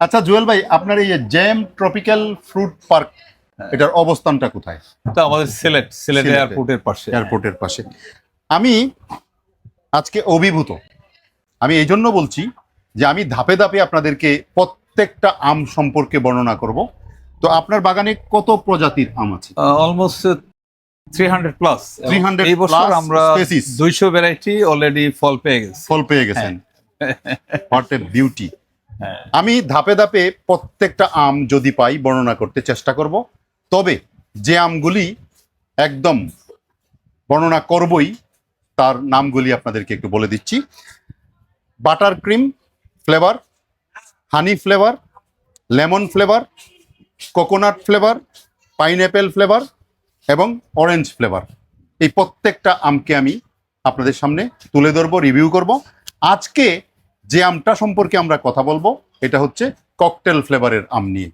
আচ্ছা জুয়েল ভাই আপনার এই জ্যাম ট্রপিক্যাল ফ্রুট পার্ক এটার অবস্থানটা কোথায়? এটা আমাদের সিলেট সিলেট এয়ারপোর্টের পাশে। এয়ারপোর্টের পাশে। আমি আজকে অভিভূত। আমি এই জন্য বলছি যে আমি ধাপে ধাপে আপনাদেরকে প্রত্যেকটা আম সম্পর্কে বর্ণনা করব। তো আপনার বাগানে কত প্রজাতির আম আছে? অলমোস্ট থ্রি হান্ড্রেড প্লাস 300 এই বছর আমরা। দুইশো ভ্যারাইটি অলরেডি ফল পেয়ে গেছি। ফল পেয়ে গেছেন। হোয়াট এ বিউটি হ্যাঁ। আমি ধাপে ধাপে প্রত্যেকটা আম যদি পাই বর্ণনা করতে চেষ্টা করব। তবে যে আমগুলি একদম বর্ণনা করবই, তার নামগুলি আপনাদেরকে একটু বলে দিচ্ছি। Butter cream flavour, honey flavour, lemon flavour, coconut flavour, pineapple flavour এবং অরেঞ্জ ফ্লেভার। এই প্রত্যেকটা আমকে আমি আপনাদের সামনে তুলে ধরবো, রিভিউ করব। আজকে যে আমটা সম্পর্কে আমরা কথা বলব এটা হচ্ছে ককটেল ফ্লেভারের আম নিয়ে।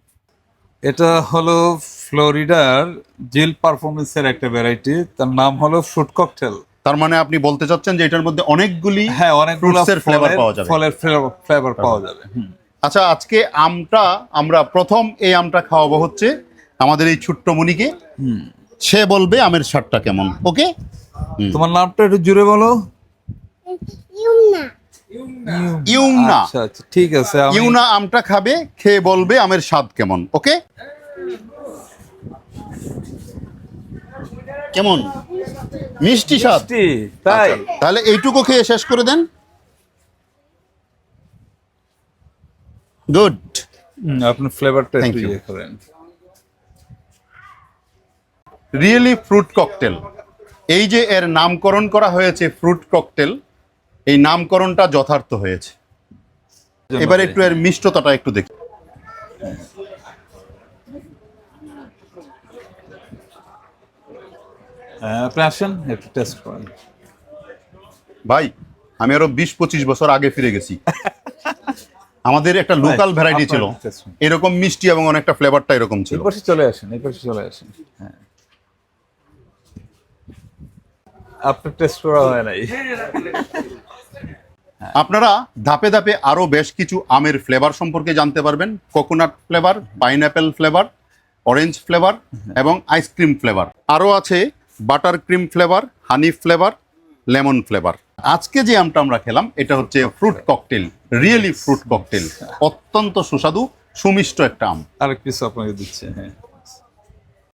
এটা হলো ফ্লোরিডার জিল পারফরমেন্সের একটা ভ্যারাইটি তার নাম হলো ফ্রুট ককটেল। তার মানে আপনি বলতে চাচ্ছেন যে এটার মধ্যে অনেকগুলি হ্যাঁ অনেকগুলো flavor পাওয়া যাবে। ফলের ফ্লেভার পাওয়া যাবে। আচ্ছা আজকে আমটা আমরা প্রথম এই আমটা খাওয়াবো হচ্ছে আমাদের এই ছোট্ট মনিকে। হুম। সে বলবে আমের স্বাদটা কেমন ওকে? তোমার নামটা একটু জুড়ে বলো। ইউমনা। আচ্ছা আচ্ছা ঠিক আছে ইউনা আমটা খাবে খেয়ে বলবে আমের স্বাদ কেমন ওকে? কেমন? মিষ্টি স্বাদ। তাই? আচ্ছা, তাহলে এইটুকু খেয়ে শেষ করে দেন। গুড আপনার ফ্লেভারটা একটু ইয়ে করেন। রিয়েলি ফ্রুট ককটেল এই যে এর নামকরণ করা হয়েছে ফ্রুট ককটেল এই নামকরণটা যথার্থ হয়েছে। এবার একটু এর মিষ্টতাটা একটু দেখি। হ্যাঁ, আপনি আসেন একটু টেস্ট করেন। ভাই আমি আরও বিশ পঁচিশ বছর আগে ফিরে গেছি। আমাদের একটা লোকাল ভ্যারাইটি ছিল। এরকম মিষ্টি এবং অনেকটা ফ্লেভারটা এরকম ছিল। এই পাশে চলে আসেন এই পাশে চলে আসেন। হ্যাঁ। আপনার টেস্ট করা হয় নাই। আপনারা ধাপে ধাপে আরও বেশ কিছু আমের ফ্লেভার সম্পর্কে জানতে পারবেন। Coconut flavour pineapple flavour orange flavour এবং আইসক্রিম ফ্লেভার আরও আছে butter cream flavour honey flavour lemon flavour আজকে যে আমটা আমরা খেলাম এটা হচ্ছে fruit cocktail really fruit cocktail অত্যন্ত সুস্বাদু সুমিষ্ট একটা আম। আরেক পিস আপনাকে দিচ্ছে। হ্যাঁ।